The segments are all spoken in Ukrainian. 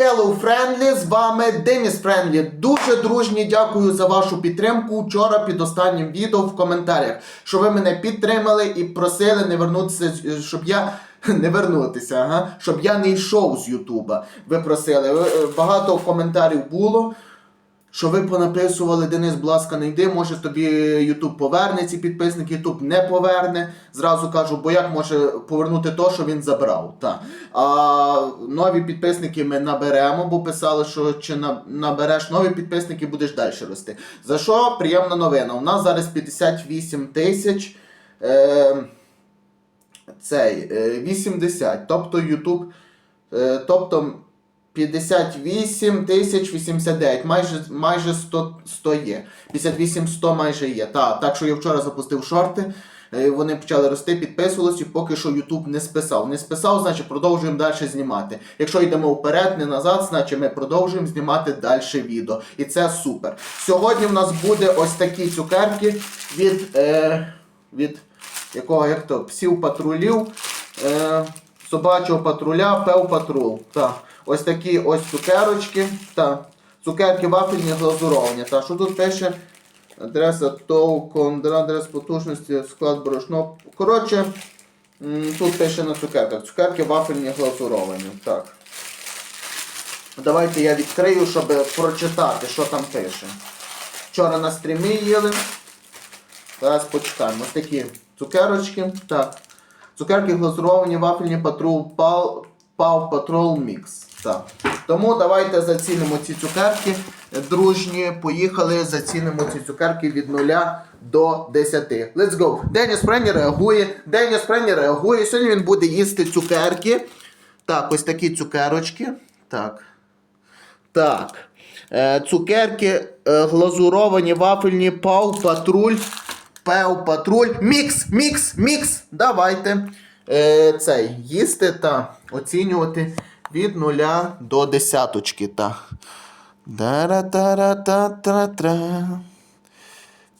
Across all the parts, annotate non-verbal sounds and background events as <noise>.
Hello Friendly, з вами Деніс Френдлі. Дуже дружні дякую за вашу підтримку вчора під останнім відео в коментарях, що ви мене підтримали і просили не вернутися, щоб я <laughs> не вернутися, ага, щоб я не йшов з Ютуба. Ви просили. Е, Багато коментарів було. Що ви понаписували, Денис, будь ласка, не йди, може тобі Ютуб поверне ці підписники, Ютуб не поверне. Зразу кажу, бо як може повернути то, що він забрав. Так. А нові підписники ми наберемо, бо писали, що чи набереш нові підписники, будеш далі рости. За що приємна новина? У нас зараз 58 тисяч. Е, цей, е, 80. Тобто Ютуб. Е, тобто 58 тисяч 89, майже, майже 100, 100 є. 58 100 майже є. Так, так що я вчора запустив шорти. е, Вони почали рости, підписувалися, поки що YouTube не списав. Не списав, значить продовжуємо далі знімати. Якщо йдемо вперед, не назад, значить ми продовжуємо знімати далі відео. І це супер. Сьогодні в нас буде ось такі цукерки від, е, від якого як то, псів патрулів, е, собачого патруля, пев патрул. Так. Ось такі ось цукерочки. Так. Цукерки вафельні глазуровані. Так, що тут пише? Адреса ТОВ, адрес потужності, склад борошно. Коротше, тут пише на цукерках. Цукерки вафельні глазуровані. Так. Давайте я відкрию, щоб прочитати, що там пише. Вчора на стрімі їли. Зараз почитаємо. Ось такі цукерочки. Так. Цукерки глазуровані, вафельні патрул пал, пав патрол мікс. Так. Тому давайте зацінимо ці цукерки. Дружні, поїхали, зацінимо ці цукерки від 0 до 10. Let's go. Деніс Прені реагує. Деніс Прені реагує. Сьогодні він буде їсти цукерки. Так, ось такі цукерочки. Так. Так. Е, цукерки е, глазуровані, вафельні, пау, патруль. Пев, патруль. Мікс, мікс, мікс. Давайте е, цей їсти та оцінювати від нуля до десяточки. Та.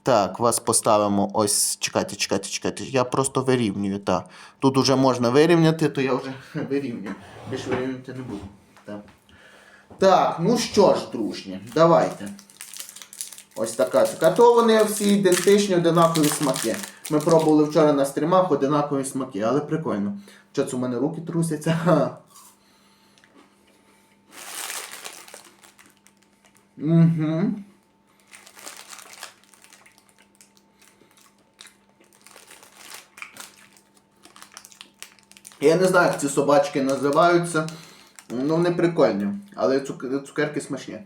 Так, вас поставимо ось. Чекайте, чекайте, чекайте. Я просто вирівнюю. Так. Тут уже можна вирівняти, то я вже <laughs> вирівнюю. Більше вирівнювати не буду. Так. Так, ну що ж, дружні, давайте. Ось така цукерка. То вони всі ідентичні, одинакові смаки. Ми пробували вчора на стрімах одинакові смаки, але прикольно. Що це у мене руки трусяться? Угу. Я не знаю, як ці собачки називаються. Ну, вони прикольні, але цукерки смачні.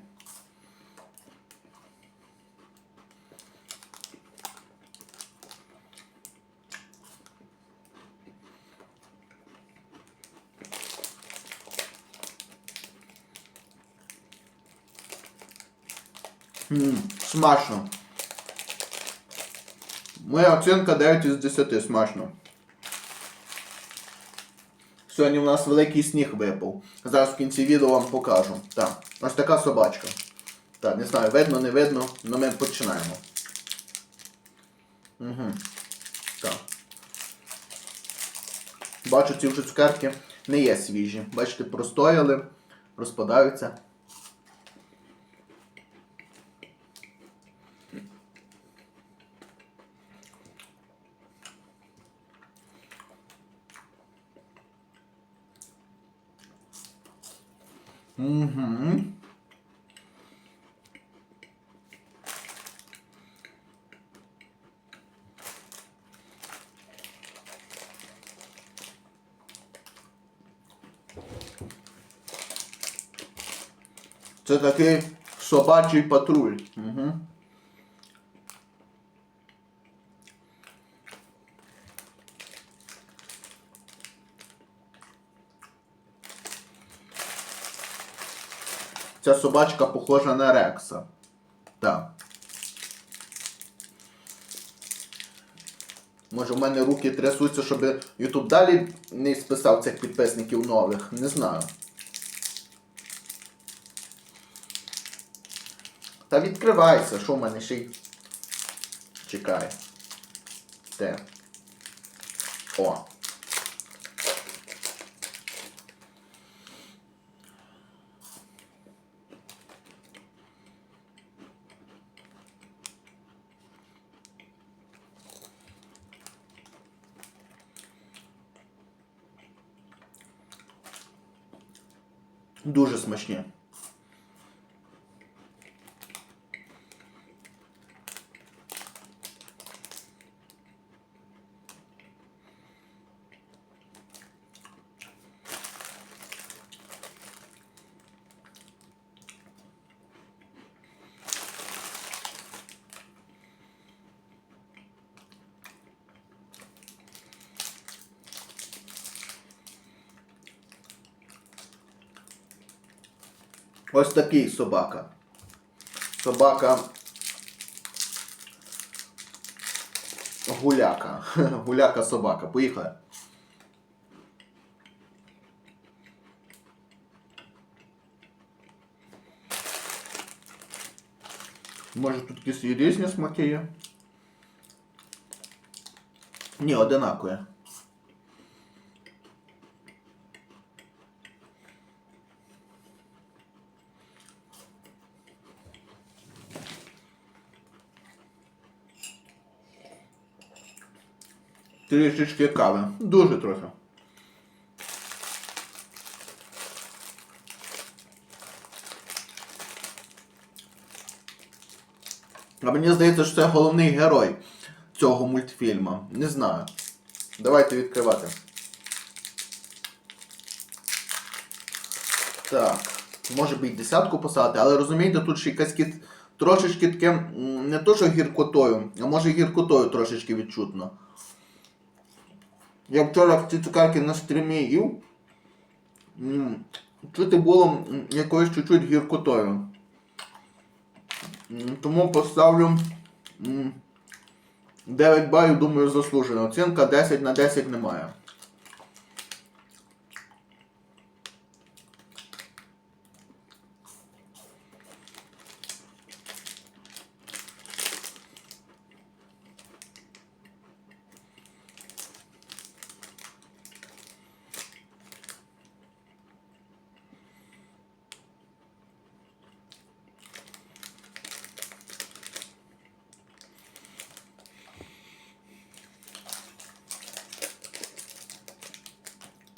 М, смачно. Моя оцінка 9 із 10 смачно. Сьогодні у нас великий сніг випав. Зараз в кінці відео вам покажу. Так, ось така собачка. Так, не знаю, видно, не видно, але ми починаємо. Угу. Так. Бачу, ці вже цукерки не є свіжі. Бачите, простояли, розпадаються. Угу. Це такий собачий патруль. Угу. Ця собачка похожа на Рекса. Так. Може в мене руки трясуться, щоб YouTube далі не списав цих підписників нових. Не знаю. Та відкривайся, що в мене ще й. Чекай. Де? О. Дуже смачні. Ось такий собака. Собака. Гуляка. <laughs> Гуляка собака. Поїхали. Може тут якісь різні смаки є? Ні, одинакові. Трішечки кави. Дуже трохи. А мені здається, що це головний герой цього мультфільму. Не знаю. Давайте відкривати. Так. Може би і десятку поставити, але розумієте, тут ще якась кіт... трошечки таке, не то, що гіркотою, а може гіркотою трошечки відчутно. Я вчора ці цукерки на стрімі їв. Чути було якоюсь чуть-чуть гіркотою. Тому поставлю 9 балів, думаю, заслужено. Оцінка 10 на 10 немає.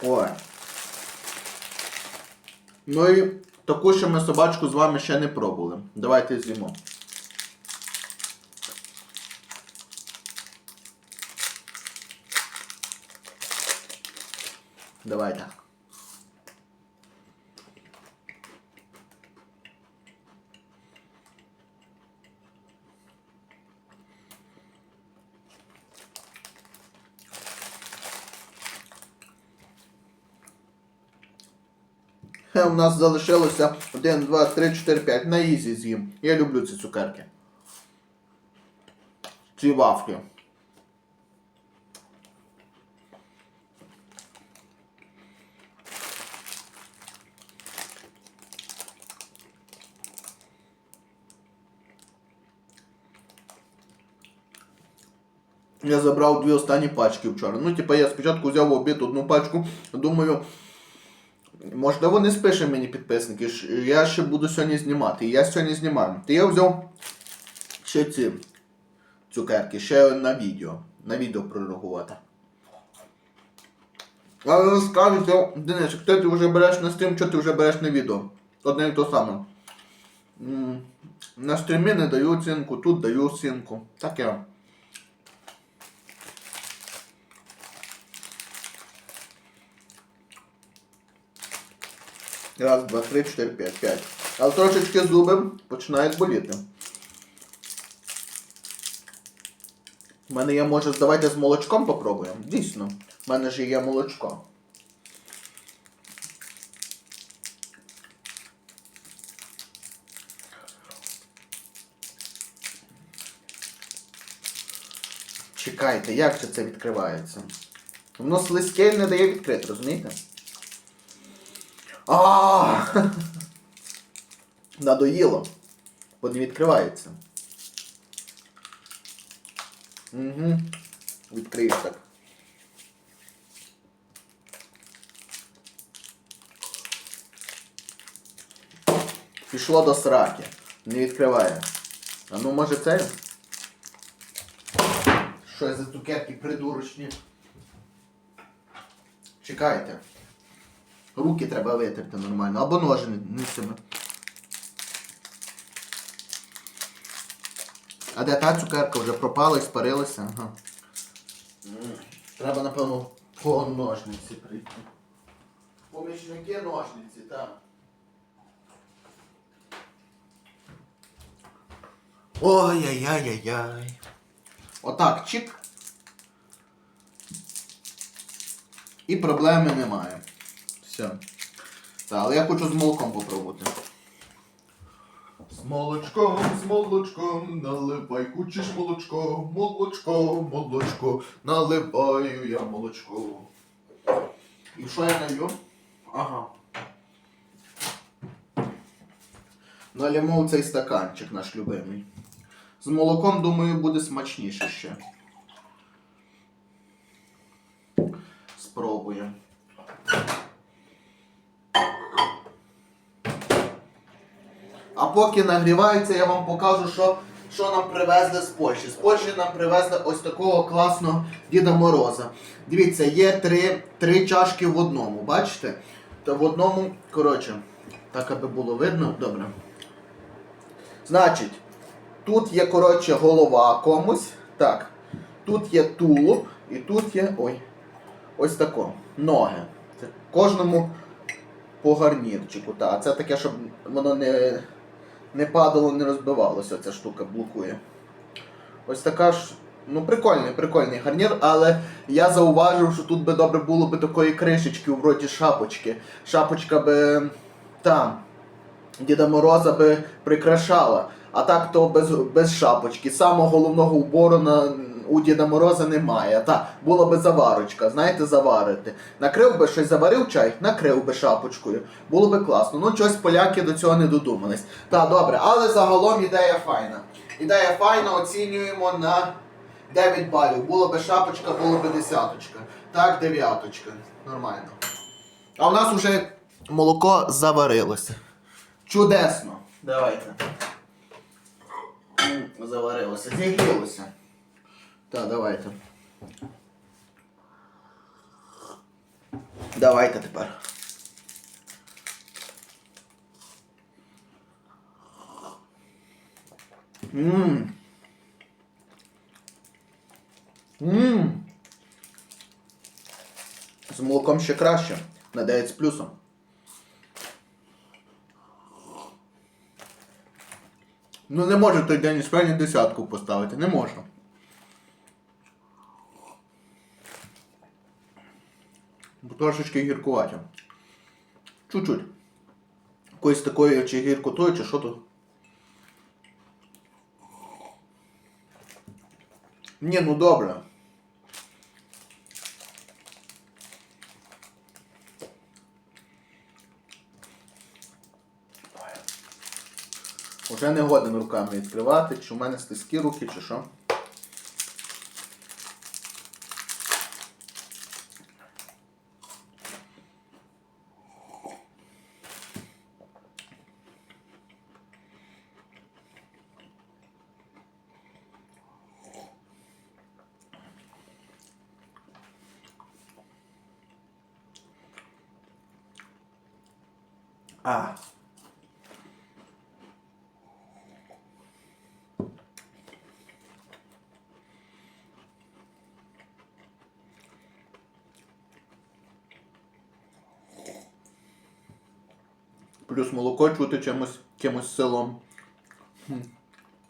Ой. Ну і таку ще ми собачку з вами ще не пробували. Давайте з'їмо. Давайте. У нас залишилося 1, 2, 3, 4, 5. На ізі з'їм. Я люблю ці цукерки. Ці вафлі. Я забрав дві останні пачки вчора. Ну, типа, я спочатку взяв в обід одну пачку, думаю, можливо, не спише мені підписники. Я ще буду сьогодні знімати. Я сьогодні знімаю. То я взяв ще ці цукерки, ще на відео. На відео прореагувати. Але ви скажете, Денис, хто ти вже береш на стрім, що ти вже береш на відео? Одне і то саме. На стрімі не даю оцінку, тут даю оцінку. Таке. Раз, два, три, чотири, п'ять, п'ять. Але трошечки зуби починають боліти. У мене є, може, давайте з молочком попробуємо. Дійсно, в мене ж є молочко. Чекайте, як же це відкривається? Воно слизьке і не дає відкрити, розумієте? А! <laughs> Надоїло. Бо не відкривається. Угу. Відкриєш так. Пішло до сраки. Не відкриває. А ну може це? Що за цукерки придурочні? Чекайте. Руки треба витерти нормально. Або ножницями. А де та цукерка вже пропала і спарилася? Ага. Треба, напевно, по ножниці прийти. Помічники ножниці, так. Ой-яй-яй-яй-яй. Отак, чик. І проблеми немає. Все. Так, але я хочу з молоком попробувати. З молочком, з молочком, наливай кучиш молочко, молочко, молочко, наливаю я молочко. І що я налью? Ага. Налємо в цей стаканчик наш любимий. З молоком, думаю, буде смачніше ще. Спробуємо. А поки нагрівається, я вам покажу, що, що нам привезли з Польщі. З Польщі нам привезли ось такого класного Діда Мороза. Дивіться, є три, три чашки в одному, бачите? Та в одному, коротше, так аби було видно, добре. Значить, тут є, коротше, голова комусь. Так. Тут є тулуб і тут є. Ой. Ось тако. Ноги. Це кожному по гарнірчику. Та. Це таке, щоб воно не, не падало, не розбивалося, ця штука блокує. Ось така ж. Ну, прикольний, прикольний гарнір, але я зауважив, що тут би добре було би такої кришечки у вроді шапочки. Шапочка би там. Діда Мороза би прикрашала. А так то без, без шапочки. Самого головного убору на, у Діда Мороза немає. Та була би заварочка, знаєте, заварити. Накрив би щось, заварив чай, накрив би шапочкою. Було би класно. Ну, щось поляки до цього не додумались. Та, добре, але загалом ідея файна. Ідея файна, оцінюємо на 9 балів. Було би шапочка, було би десяточка. Так, дев'яточка. Нормально. А у нас уже молоко заварилося. Чудесно. Давайте. Заварилося. Зігрілося. Так, давайте. Давайте тепер. Ммм. Ммм. З молоком ще краще. На 9 з плюсом. Ну не може той день справді десятку поставити, не можу. Трошечки гіркуватя. Чуть-чуть. Якоїсь такої чи гіркотою, чи що тут. Ні, ну добре. Уже не годен руками відкривати, чи в мене стиски руки, чи що. А. Плюс молоко чути чимось, чимось селом.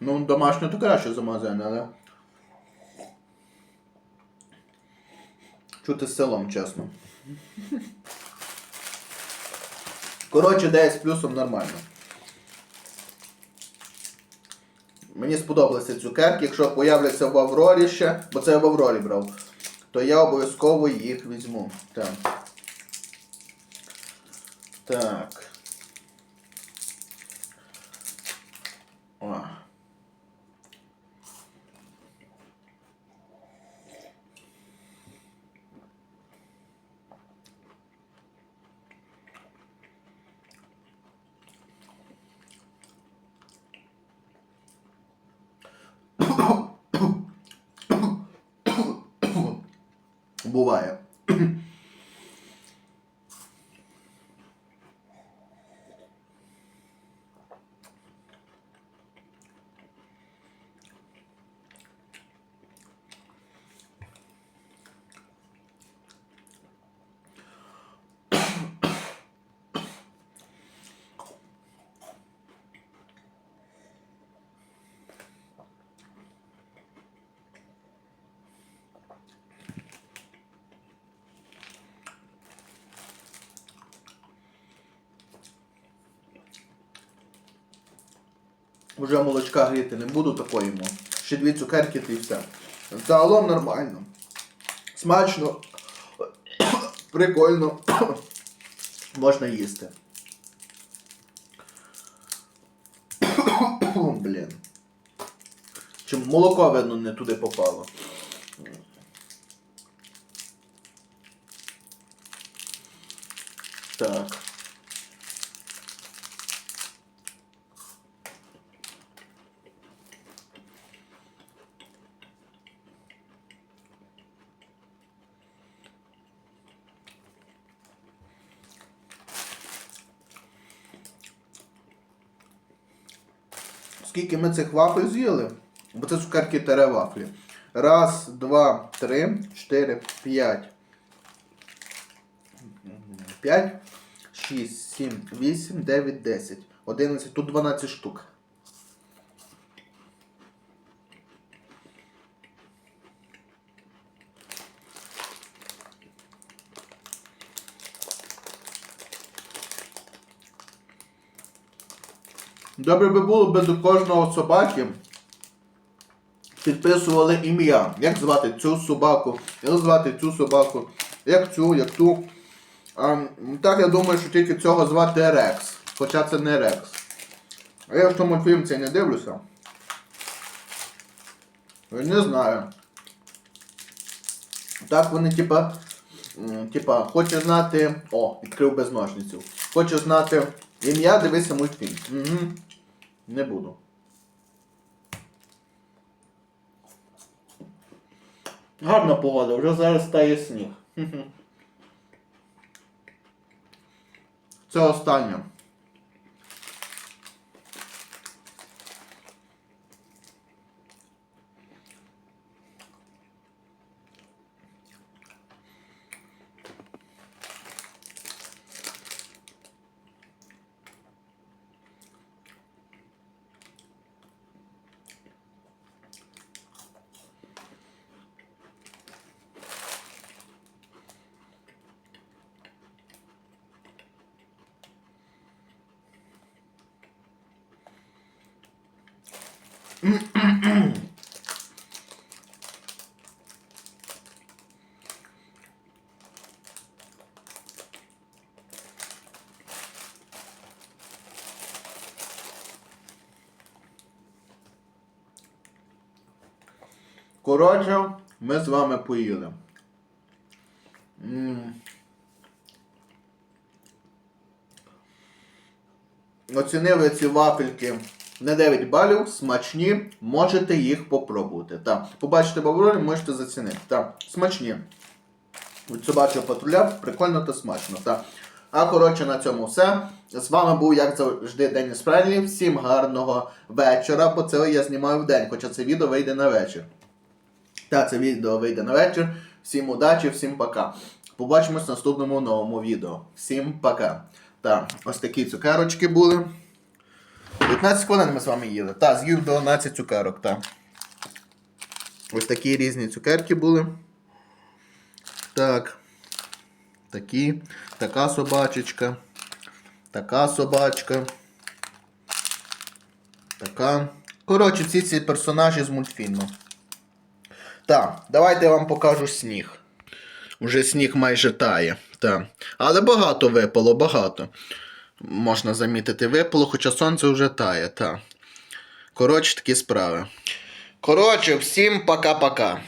Ну, домашнє то краще за магазин, але. Чути з селом, чесно. <laughs> Коротше, 10 з плюсом нормально. Мені сподобалися цукерки, якщо появляться в Аврорі ще, бо це я в Аврорі брав, то я обов'язково їх візьму. Так. Так. ബുവായ. Вже молочка гріти не буду такої йому. Ще дві цукерки і все. Загалом нормально. Смачно. Прикольно. <coughs> Можна їсти. <coughs> Блін. Чи молоко, видно, не туди попало. Так. Скільки ми цих вафель з'їли? Бо це цукерки тере вафлі. Раз, два, три, чотири, п'ять. П'ять, шість, сім, вісім, дев'ять, десять. Одинадцять. Тут 12 штук. Добре би було би до кожного собаки підписували ім'я. Як звати цю собаку, як звати цю собаку, як цю, як ту. А, так я думаю, що тільки цього звати Рекс. Хоча це не Рекс. А я ж то мультфільм цей не дивлюся. Я Не знаю. Так вони типа. Типа, хоче знати. О, відкрив без ножниців. Хоче знати ім'я, дивися мультфільм. Угу. Не буду. Гарна погода, вже зараз стає сніг. <laughs> Це останнє. Коротше, ми з вами поїли. Оцінили ці вафельки на 9 балів, смачні, можете їх попробувати. Так, побачите бавролі, можете зацінити. Так, смачні. Від собачого патруля прикольно та смачно. Так. А коротше на цьому все. З вами був, як завжди, Деніс Френлі. Всім гарного вечора, бо це я знімаю в день, хоча це відео вийде на вечір. Та це відео вийде на вечір. Всім удачі, всім пока. Побачимось в наступному новому відео. Всім пока. Так, ось такі цукерочки були. 15 хвилин ми з вами їли. Та, з'їв 12 цукерок, так. Ось такі різні цукерки були. Так. Такі. Така собачечка. Така собачка. Така. Коротше, всі ці персонажі з мультфільму. Так, давайте я вам покажу сніг. Уже сніг майже тає. Так. Але багато випало, багато. Можна замітити, випало, хоча сонце вже тає. Так. Коротше, такі справи. Коротше, всім пока-пока.